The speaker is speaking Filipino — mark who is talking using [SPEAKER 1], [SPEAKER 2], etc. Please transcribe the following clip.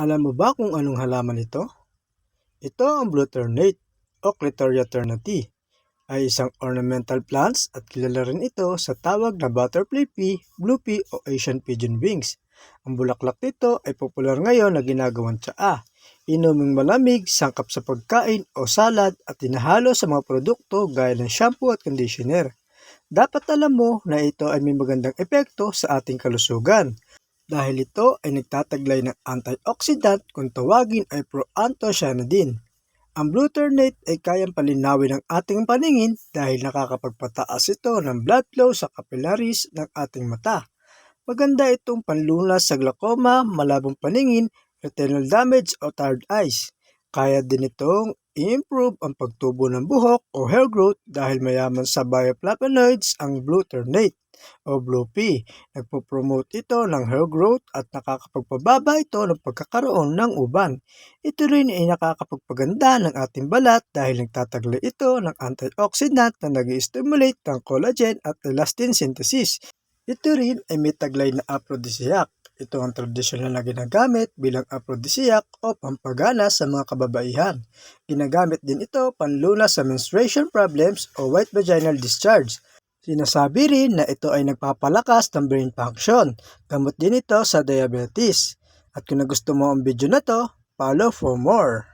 [SPEAKER 1] Alam mo ba kung anong halaman ito? Ito ang blue ternate o Clitoria ternate ay isang ornamental plants at kilala rin ito sa tawag na butterfly pea, blue pea o Asian pigeon wings. Ang bulaklak nito ay popular ngayon na ginagawang tsaa, inuming malamig, sangkap sa pagkain o salad at tinahalo sa mga produkto gaya ng shampoo at conditioner. Dapat alam mo na ito ay may magandang epekto sa ating kalusugan dahil ito ay nagtataglay ng antioxidant kung tawagin ay proanthocyanidin. Ang blue ternate ay kayang palinawin ng ating paningin dahil nakakapagpataas ito ng blood flow sa capillaries ng ating mata. Maganda itong panlunas sa glaucoma, malabong paningin, retinal damage o tired eyes. Kaya din itong i-improve ang pagtubo ng buhok o hair growth dahil mayaman sa bioflavonoids ang blue ternate o blue pea. Nagpo-promote ito ng hair growth at nakakapagpababa ito ng pagkakaroon ng uban. Ito rin ay nakakapagpaganda ng ating balat dahil nagtataglay ito ng antioxidant na nag stimulate ng collagen at elastin synthesis. Ito rin ay may taglay na aphrodisiac. Ito ang tradisyonal na ginagamit bilang aphrodisiac o pampagana sa mga kababaihan. Ginagamit din ito panlunas sa menstruation problems o white vaginal discharge. Sinasabi rin na ito ay nagpapalakas ng brain function. Gamot din ito sa diabetes. At kung nagusto mo ang video na to, follow for more.